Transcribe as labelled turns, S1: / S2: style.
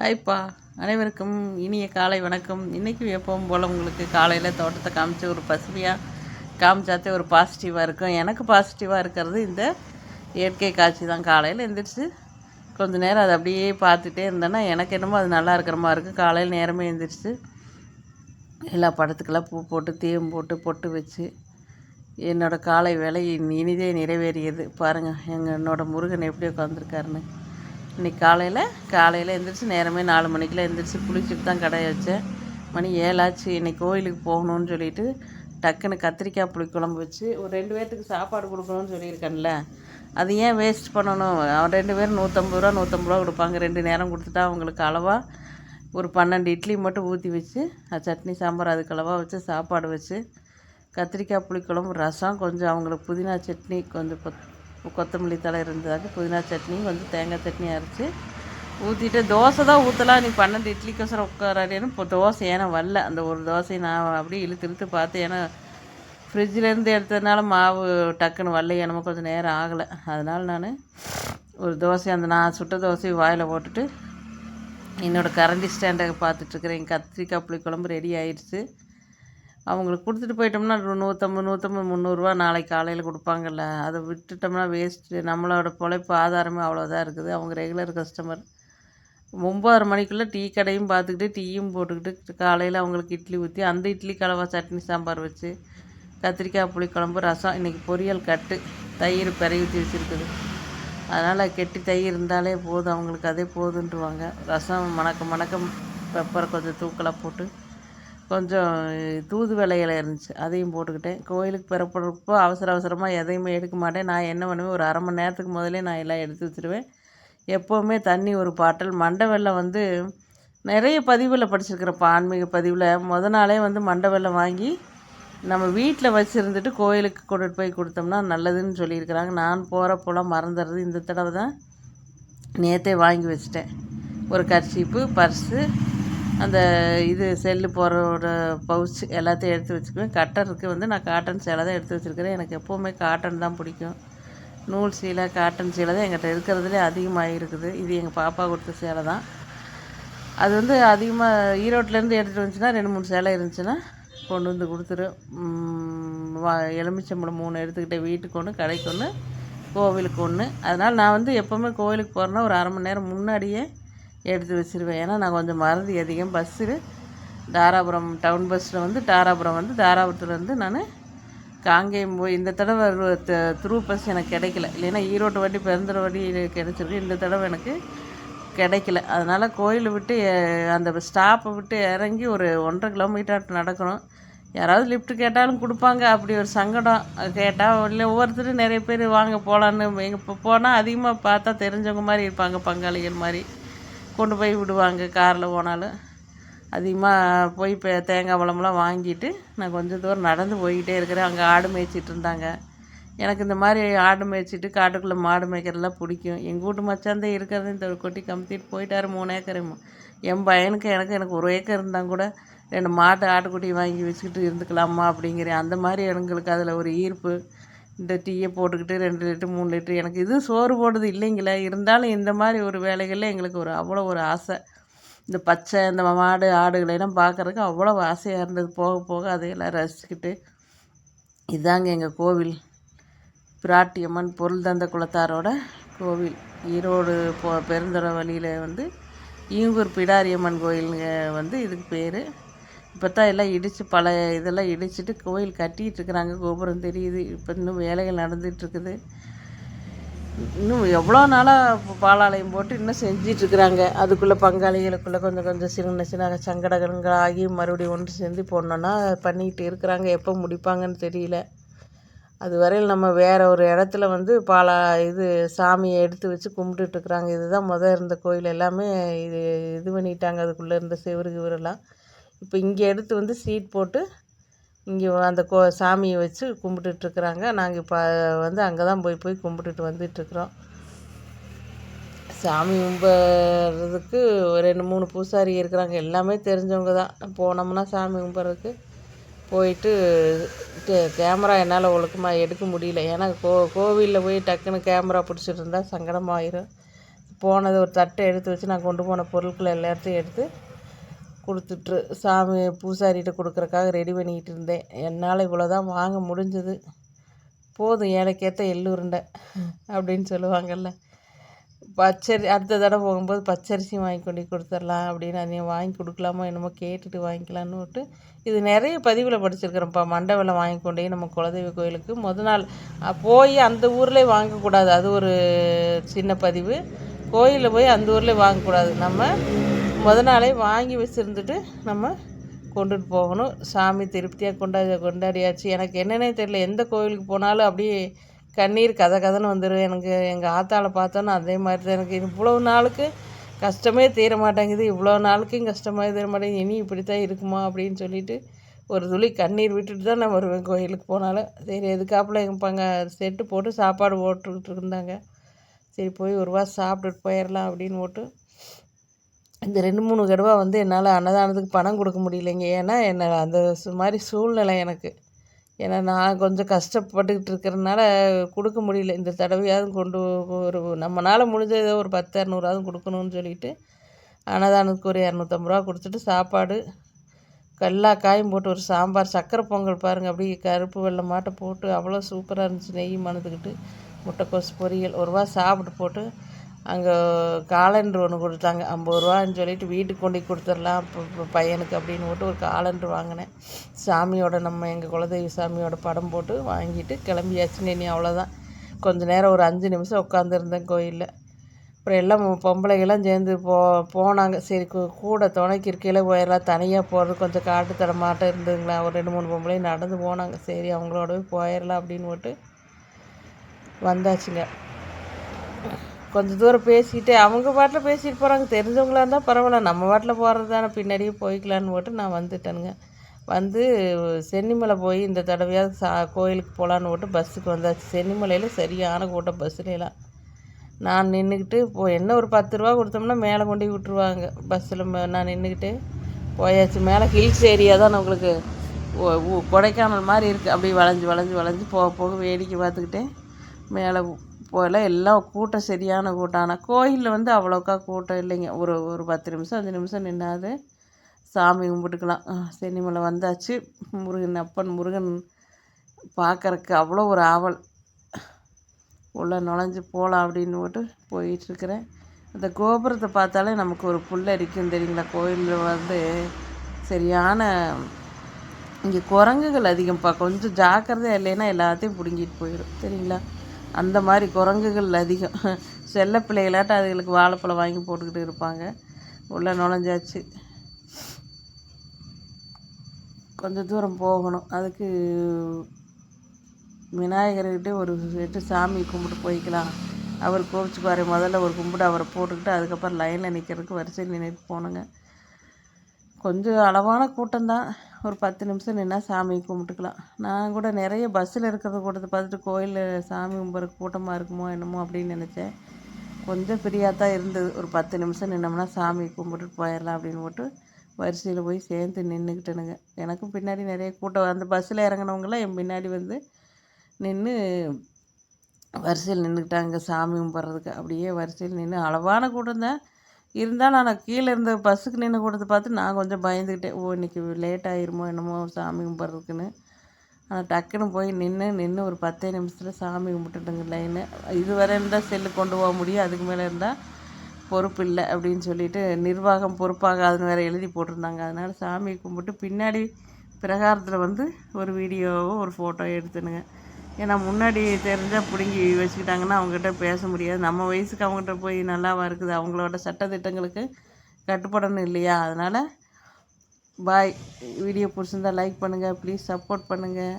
S1: ஹாய்ப்பா. அனைவருக்கும் இனிய காலை வணக்கம். இன்றைக்கி எப்பவும் போல் உங்களுக்கு காலையில் தோட்டத்தை காமிச்சு ஒரு பசுமையாக காமிச்சாத்தே ஒரு பாசிட்டிவாக இருக்கும். எனக்கு பாசிட்டிவாக இருக்கிறது இந்த இயற்கை காட்சி தான். காலையில் எழுந்திரிச்சு கொஞ்ச நேரம் அதை அப்படியே பார்த்துட்டே இருந்தேன்னா எனக்கு என்னமோ அது நல்லா இருக்கிற மாதிரி இருக்குது காலையில் நேரமே எழுந்திரிச்சு எல்லா படத்துக்கெல்லாம் பூ போட்டு தீயம் போட்டு பொட்டு வச்சு என்னோடய காலை வேலை இனிதே நிறைவேறியது. பாருங்கள் எங்கள் என்னோடய முருகன் எப்படி உட்காந்துருக்காருன்னு இன்றைக்கி காலையில் காலையில் எழுந்திரிச்சி நேரமே நாலு மணிக்கெலாம் எந்திரிச்சு குளிச்சுட்டு தான் கடையை வச்சேன். மணி ஏழாச்சு இன்னைக்கு கோயிலுக்கு போகணுன்னு சொல்லிட்டு டக்குன்னு கத்திரிக்காய் புளிக்குழம்பு வச்சு ஒரு ரெண்டு பேர்த்துக்கு சாப்பாடு கொடுக்கணும்னு சொல்லியிருக்கேன்ல. அது ஏன் வேஸ்ட் பண்ணணும்? அவன் ரெண்டு பேரும் நூற்றம்பது ரூபா நூற்றம்பது ரூபா கொடுப்பாங்க. ரெண்டு நேரம் கொடுத்துட்டா அவங்களுக்கு அளவாக ஒரு பன்னெண்டு இட்லி மட்டும் ஊற்றி வச்சு அது சட்னி சாம்பார் அதுக்கு அளவாக வச்சு சாப்பாடு வச்சு கத்திரிக்காய் புளிக்குழம்பு ரசம் கொஞ்சம் அவங்களுக்கு புதினா சட்னி கொஞ்சம் கொத்தமல்லி தழை இருந்ததாக புதினா சட்னி கொஞ்சம் தேங்காய் சட்னி அரைச்சி ஊற்றிட்டு தோசை தான் ஊற்றலாம் நீ பன்னெண்டு இட்லிக்கோசரம் உட்காராடின்னு இப்போ தோசை ஏன்னா வரல. அந்த ஒரு தோசையை நான் அப்படியே இழுத்து இழுத்து பார்த்தேன். ஏன்னா ஃப்ரிட்ஜிலேருந்து எடுத்ததுனால மாவு டக்குன்னு வரல என்னமோ கொஞ்சம் நேரம் ஆகலை. அதனால் நான் ஒரு தோசை அந்த நான் சுட்ட தோசையை வாயில் போட்டுட்டு என்னோடய கரண்டி ஸ்டாண்டை பார்த்துட்ருக்குறேன் கத்திரிக்காய் புளி குழம்பு ரெடி ஆயிடுச்சு. அவங்களுக்கு கொடுத்துட்டு போயிட்டோம்னா நூற்றம்பது நூற்றம்பது முந்நூறுரூவா நாளைக்கு காலையில் கொடுப்பாங்கல்ல. அதை விட்டுட்டோம்னா வேஸ்ட்டு நம்மளோட பொழைப்பு ஆதாரமே அவ்வளோதான் இருக்குது. அவங்க ரெகுலர் கஸ்டமர் ஒம்பதரை மணிக்குள்ளே டீ கடையும் பார்த்துக்கிட்டு டீயும் போட்டுக்கிட்டு காலையில் அவங்களுக்கு இட்லி ஊற்றி அந்த இட்லி கலவா சட்னி சாம்பார் வச்சு கத்திரிக்காய் புளிக்குழம்பு ரசம் இன்றைக்கி பொரியல் கட்டு தயிர் பிறகு ஊற்றி வச்சுருக்குது அதனால் கெட்டி தயிர் இருந்தாலே போதும். அவங்களுக்கு அதே போதுன்ட்டுருவாங்க ரசம் மணக்க மணக்க பெப்பர் கொஞ்சம் தூக்கலாக போட்டு கொஞ்சம் தூதுவளை இலை இருந்துச்சு. அதையும் போட்டுக்கிட்டேன். கோயிலுக்கு பிறப்படுறப்போ அவசர அவசரமாக எதையுமே எடுக்க மாட்டேன். நான் என்ன பண்ணுவேன்? ஒரு அரை மணி நேரத்துக்கு முதலே நான் எல்லாம் எடுத்து வச்சுருவேன். எப்போவுமே தண்ணி ஒரு பாட்டில். மண்டை வெள்ளம் வந்து நிறைய பதிவில் படிச்சிருக்கிறப்ப ஆன்மீக பதிவில். முத நாளே வந்து மண்டை வெள்ளம் வாங்கி நம்ம வீட்டில் வச்சுருந்துட்டு கோயிலுக்கு கொண்டுட்டு போய் கொடுத்தோம்னா நல்லதுன்னு சொல்லியிருக்கிறாங்க. நான் போகிறப்போலாம் மறந்துடுறது இந்த தடவை தான் நேற்றே வாங்கி வச்சிட்டேன். ஒரு கர்ஷீப்பு பர்ஸு அந்த இது செல்லு போகிறோட பவுச் எல்லாத்தையும் எடுத்து வச்சுக்குவேன். கட்டருக்கு வந்து நான் காட்டன் சேலை தான் எடுத்து வச்சுருக்கிறேன். எனக்கு எப்போவுமே காட்டன் தான் பிடிக்கும். நூல் சீலை காட்டன் சீலை தான் எங்கிட்ட இருக்கிறதுலே அதிகமாக இருக்குது. இது எங்கள் பாப்பா கொடுத்த சேலை தான். அது வந்து அதிகமாக ஈரோட்டிலேருந்து எடுத்துகிட்டு வந்துச்சுன்னா ரெண்டு மூணு சேலை இருந்துச்சுன்னா கொண்டு வந்து கொடுத்துரும் வா எலுமிச்சம்பழம் மூணு எடுத்துக்கிட்ட வீட்டுக்கு ஒன்று கடைக்கு ஒன்று கோவிலுக்கு ஒன்று அதனால் நான் வந்து எப்போவுமே கோவிலுக்கு போகிறேன்னா ஒரு அரை மணி நேரம் முன்னாடியே எடுத்து வச்சுருவேன். ஏன்னா நான் கொஞ்சம் மறதி அதிகம். பஸ்ஸு தாராபுரம் டவுன் பஸ்ஸில் வந்து தாராபுரம் வந்து தாராபுரத்துலேருந்து நான் காங்கேயம் போய் இந்த தடவை த்ரூ பஸ் எனக்கு கிடைக்கல. இல்லைன்னா ஈரோட்டு வண்டி பிறந்த வண்டி கிடச்சிருக்கு. இந்த தடவை எனக்கு கிடைக்கல. அதனால் கோயிலை விட்டு அந்த ஸ்டாப்பை விட்டு இறங்கி ஒரு ஒன்றரை கிலோமீட்டர் நடக்கணும். யாராவது லிஃப்ட் கேட்டாலும் கொடுப்பாங்க. அப்படி ஒரு சங்கடம். கேட்டால் இல்லை ஒவ்வொருத்தரும் நிறைய பேர் வாங்க போகலான்னு இப்போ போனால் அதிகமாக பார்த்தா தெரிஞ்சவங்க மாதிரி இருப்பாங்க பங்காளிகள் மாதிரி. கொண்டு போய் விடுவாங்க காரில் போனாலும். அதிகமாக போய் இப்போ தேங்காய் பழமெல்லாம் வாங்கிட்டு நான் கொஞ்சம் தூரம் நடந்து போய்கிட்டே இருக்கிறேன். அங்கே ஆடு மேய்ச்சிட்டு இருந்தாங்க. எனக்கு இந்த மாதிரி ஆடு மேய்ச்சிட்டு காட்டுக்குள்ளே மாடு மேய்க்கிறதுலாம் பிடிக்கும். எங்கள் வீட்டு மச்சாந்தே இருக்கிறது. இந்த கொட்டி கமுத்திட்டு போயிட்டார் மூணு ஏக்கர் என் பையனுக்கு எனக்கு எனக்கு ஒரு ஏக்கர் இருந்தால் கூட ரெண்டு மாட்டு ஆட்டுக்குட்டி வாங்கி வச்சுக்கிட்டு இருந்துக்கலாமா அப்படிங்கிறேன். அந்த மாதிரி எங்களுக்கு அதில் ஒரு ஈர்ப்பு. இந்த டீயை போட்டுக்கிட்டு ரெண்டு லிட்டர் மூணு லிட்டர். எனக்கு இது சோறு போடுறது இல்லைங்களே. இருந்தாலும் இந்த மாதிரி ஒரு வேலைகளில் எங்களுக்கு ஒரு அவ்வளோ ஒரு ஆசை. இந்த பச்சை இந்த மாடு ஆடுகளையெல்லாம் பார்க்குறதுக்கு அவ்வளோ ஆசையாக இருந்தது. போக போக அதையெல்லாம் ரசிச்சுக்கிட்டு இதாங்க எங்கள் கோவில். பிராட்டியம்மன் பொருள் தந்த குலத்தாரோட கோவில். ஈரோடு போ பெருந்தர வழியில் வந்து ஈங்கூர் பிடாரியம்மன் கோயிலுங்க வந்து இதுக்கு பேர். இப்போ தான் எல்லாம் இடித்து பல இதெல்லாம் இடிச்சிட்டு கோயில் கட்டிகிட்டு இருக்கிறாங்க கோபுரம் தெரியுது. இப்போ இன்னும் வேலைகள் நடந்துகிட்ருக்குது இன்னும் எவ்வளோ நாளாக பாலாலயம் போட்டு இன்னும் செஞ்சிட்ருக்குறாங்க அதுக்குள்ளே பங்காளிகளுக்குள்ளே கொஞ்சம் கொஞ்சம் சின்ன சின்ன சங்கடகங்கள் ஆகி மறுபடியும் ஒன்று சேர்ந்து போடணுன்னா பண்ணிக்கிட்டு இருக்கிறாங்க. எப்போ முடிப்பாங்கன்னு தெரியல. அது வரையில் நம்ம வேறு ஒரு இடத்துல வந்து பாலா இது சாமியை எடுத்து வச்சு கும்பிட்டுட்ருக்குறாங்க இதுதான் முதல் இருந்த கோயில். எல்லாமே இது இது பண்ணிட்டாங்க. அதுக்குள்ளே இருந்த செவரு கிவரெல்லாம். இப்போ இங்கே எடுத்து வந்து சீட் போட்டு இங்கே அந்த கோ சாமியை வச்சு கும்பிட்டுட்ருக்குறாங்க நாங்கள் இப்போ வந்து அங்கே தான் போய் போய் கும்பிட்டுட்டு வந்துட்டுருக்குறோம் சாமி கும்பிட்றதுக்கு ரெண்டு மூணு பூசாரி இருக்கிறாங்க. எல்லாமே தெரிஞ்சவங்க தான். போனோம்னா சாமி கும்பிட்றதுக்கு போயிட்டு கேமரா என்னால் ஒழுக்கமாக எடுக்க முடியல. ஏன்னா கோ கோவிலில் போய் டக்குன்னு கேமரா பிடிச்சிட்டு இருந்தால் சங்கடமாயிரும். போனது ஒரு தட்டை எடுத்து வச்சு நான் கொண்டு போன பொருட்களை எல்லாத்தையும் எடுத்து கொடுத்துட்டு சாமி பூசாரிகிட்ட கொடுக்குறக்காக ரெடி பண்ணிக்கிட்டு இருந்தேன். என்னால் இவ்வளோ தான் வாங்க முடிஞ்சது. போதும் ஏழைக்கேற்ற எள்ளுருண்டை அப்படின்னு சொல்லுவாங்கள்ல பச்சரி அடுத்த தடவை போகும்போது பச்சரிசி வாங்கி கொண்டு கொடுத்துர்லாம் அப்படின்னு அதையும் வாங்கி கொடுக்கலாமோ என்னமோ கேட்டுட்டு வாங்கிக்கலான்னு விட்டு இது நிறைய பதிவில் படிச்சிருக்கிறோம்ப்பா. மண்டபத்தில் வாங்கி கொண்டே நம்ம குலதெய்வ கோயிலுக்கு முத நாள் போய் அந்த ஊரில் வாங்கக்கூடாது. அது ஒரு சின்ன பதிவு. கோயிலில் போய் அந்த ஊரில் வாங்கக்கூடாது. நம்ம முத நாளே வாங்கி வச்சுருந்துட்டு நம்ம கொண்டுட்டு போகணும். சாமி திருப்தியாக கொண்டாடி கொண்டாடியாச்சு. எனக்கு என்னென்னே தெரியல. எந்த கோவிலுக்கு போனாலும் அப்படியே கண்ணீர் கதை கதைன்னு வந்துடும் எனக்கு எங்கள் ஆத்தாளை பார்த்தோன்னா அதே மாதிரி தான் எனக்கு இவ்வளோ நாளுக்கு கஷ்டமே தீர மாட்டேங்குது. இவ்வளோ நாளுக்கும் கஷ்டமாக தீர மாட்டேங்குது. இனி இப்படி தான் இருக்குமா அப்படின்னு சொல்லிட்டு ஒரு துளி கண்ணீர் விட்டுட்டு தான் நான் வருவேன் கோயிலுக்கு போனாலும். சரி எதுக்காப்பில் எங்கள் பங்க செட்டு போட்டு சாப்பாடு போட்டுக்கிட்டு இருந்தாங்க. சரி போய் ஒரு வாரம் சாப்பிட்டுட்டு போயிடலாம் அப்படின்னு போட்டு இந்த ரெண்டு மூணு தடவை வந்து என்னால் அன்னதானத்துக்கு பணம் கொடுக்க முடியலைங்க. ஏன்னா என்ன அந்த மாதிரி சூழ்நிலை எனக்கு. ஏன்னா நான் கொஞ்சம் கஷ்டப்பட்டுக்கிட்டு இருக்கிறதுனால கொடுக்க முடியல. இந்த தடவையாவது கொண்டு ஒரு நம்மளால் முடிஞ்ச ஒரு பத்து இரநூறாவது கொடுக்கணும்னு சொல்லிட்டு அன்னதானத்துக்கு ஒரு இரநூத்தம்பது ரூபா கொடுத்துட்டு சாப்பாடு எல்லா காயும் போட்டு ஒரு சாம்பார் சக்கரை பொங்கல் பாருங்கள் அப்படியே கருப்பு வெள்ளை மாட்டை போட்டு அவ்வளோ சூப்பராக இருந்துச்சு. நெய் மணந்துக்கிட்டு முட்டைக்கோஸ் பொரியல் ஒரு ரூபா சாப்பிட்டு போட்டு அங்கே காலண்டர் ஒன்று கொடுத்தாங்க. ஐம்பது ரூபான்னு சொல்லிட்டு வீட்டுக்கு கொண்டு கொடுத்துடலாம் இப்போ பையனுக்கு அப்படின்னு போட்டு ஒரு காலண்டர் வாங்கினேன். சாமியோட நம்ம எங்கள் குலதெய்வ சாமியோட படம் போட்டு வாங்கிட்டு கிளம்பியாச்சுன்னு இனி அவ்வளோதான் கொஞ்ச நேரம் ஒரு அஞ்சு நிமிஷம் உட்காந்துருந்தேன் கோயிலில். அப்புறம் எல்லாம் பொம்பளைகள்லாம் சேர்ந்து போ போனாங்க. சரி கூட துணைக்கு இருக்கையில் போயிடலாம். தனியாக போகிறது கொஞ்சம் காட்டு தடமாட்டம் இருந்ததுங்களா? ஒரு ரெண்டு மூணு பொம்பளையும் நடந்து போனாங்க. சரி அவங்களோடவே போயிடலாம் அப்படின்னு போட்டு வந்தாச்சுங்க. கொஞ்சம் தூரம் பேசிக்கிட்டு அவங்க பாட்டில் பேசிட்டு போகிறாங்க தெரிஞ்சவங்களா இருந்தால் பரவாயில்ல. நம்ம பாட்டில் போகிறது தானே. பின்னாடியே போய்க்கலான்னு போட்டு நான் வந்துட்டேனுங்க. வந்து சென்னிமலை போய் இந்த தடவையாவது சா கோயிலுக்கு போகலான்னு போட்டு பஸ்ஸுக்கு வந்தாச்சு. சென்னிமலையில் சரியான கூட்டம் பஸ்ஸுலாம் நான் நின்றுக்கிட்டு இப்போ என்ன ஒரு பத்து ரூபா கொடுத்தோம்னா மேலே கொண்டு விட்டுருவாங்க. விட்ருவாங்க பஸ்ஸில் நான் நின்றுக்கிட்டு போயாச்சு. மேலே ஹில்ஸ் ஏரியா தான் நம்மளுக்கு கொடைக்கானல் மாதிரி இருக்குது அப்படியே வளைஞ்சி வளைஞ்சி வளைஞ்சி போக போக வேடிக்கை பார்த்துக்கிட்டே மேலே போல் எல்லாம் கூட்டம் சரியான கூட்டம். ஆனால் கோயிலில் வந்து அவ்வளோக்கா கூட்டம் இல்லைங்க. ஒரு ஒரு பத்து நிமிஷம் அஞ்சு நிமிஷம் நின்னாது. சாமி கும்பிட்டுக்கலாம். சென்னிமலை வந்தாச்சு. முருகன் அப்பன் முருகன் பார்க்குறக்கு அவ்வளோ ஒரு ஆவல். உள்ளே நுழைஞ்சு போகலாம் அப்படின்னு போட்டு போயிட்டுருக்குறேன். அந்த கோபுரத்தை பார்த்தாலே நமக்கு ஒரு புல் அடிக்கும் தெரியுங்களா? கோயிலில் வந்து சரியான இங்கே குரங்குகள் அதிகம்ப்பா. கொஞ்சம் ஜாக்கிரதையாக இல்லைன்னா எல்லாத்தையும் பிடுங்கிட்டு போயிடும் சரிங்களா அந்த மாதிரி குரங்குகள் அதிகம். செல்ல பிள்ளைகளாட்டம் அதுகளுக்கு வாழைப்பழம் வாங்கி போட்டுக்கிட்டு இருப்பாங்க. உள்ளே நுழைஞ்சாச்சு. கொஞ்சம் தூரம் போகணும். அதுக்கு விநாயகர்கிட்ட ஒரு எட்டு சாமி கும்பிட்டு போய்க்கலாம். அவர் கோவிச்சுக்குவார் முதல்ல ஒரு கும்பிட்டு அவரை போட்டுக்கிட்டு அதுக்கப்புறம் லைனில் நிற்கிறதுக்கு வரிசையில் நின்றுட்டு போனோங்க கொஞ்சம் அளவான கூட்டம்தான். ஒரு பத்து நிமிஷம் நின்னா சாமி கும்பிட்டுக்கலாம். நான் கூட நிறைய பஸ்ஸில் இருக்கிறத கூட்டத்தை பார்த்துட்டு கோயிலில் சாமி கும்பிட்ற கூட்டமாக இருக்குமோ என்னமோ அப்படின்னு நினச்சேன். கொஞ்சம் ஃப்ரீயாக தான் இருந்தது. ஒரு பத்து நிமிஷம் நின்னோம்னா சாமி கும்பிட்டுட்டு போயிடலாம் அப்படின்னு போட்டு வரிசையில் போய் சேர்ந்து நின்றுக்கிட்டேனுங்க எனக்கும் பின்னாடி நிறைய கூட்டம் அந்த பஸ்ஸில் இறங்கினவங்களாம் என் பின்னாடி வந்து நின்று வரிசையில் நின்றுக்கிட்டாங்க சாமி கும்பிட்றதுக்கு அப்படியே வரிசையில் நின்று அளவான கூட்டம் தான். இருந்தாலும் நான் கீழே இருந்த பஸ்ஸுக்கு நின்று கூட்டத்தை பார்த்து நான் கொஞ்சம் பயந்துக்கிட்டேன் ஓ இன்றைக்கி லேட் ஆயிருமோ என்னமோ சாமி கும்பிட்றதுக்குன்னு. ஆனால் டக்குன்னு போய் நின்று நின்று ஒரு பத்தே நிமிஷத்தில் சாமி கும்பிட்டுட்டுங்க லைனு இதுவரை இருந்தால் செல்லு கொண்டு போக முடியும். அதுக்கு மேலே இருந்தால் பொறுப்பு இல்லை அப்படின்னு சொல்லிட்டு நிர்வாகம் பொறுப்பாகாதுன்னு வேறு எழுதி போட்டிருந்தாங்க. அதனால் சாமி கும்பிட்டு பின்னாடி பிரகாரத்தில் வந்து ஒரு வீடியோவும் ஒரு ஃபோட்டோ எடுத்துனுங்க. ஏன்னா முன்னாடி தெரிஞ்சால் பிடுங்கி வச்சுக்கிட்டாங்கன்னா அவங்ககிட்ட பேச முடியாது. நம்ம வயசுக்கு அவங்ககிட்ட போய் நல்லாவா இருக்குது? அவங்களோட சட்டத்திட்டங்களுக்கு கட்டுப்படணும் இல்லையா? அதனால் பாய் வீடியோ பிடிச்சிருந்தா லைக் பண்ணுங்கள் ப்ளீஸ் சப்போர்ட் பண்ணுங்கள்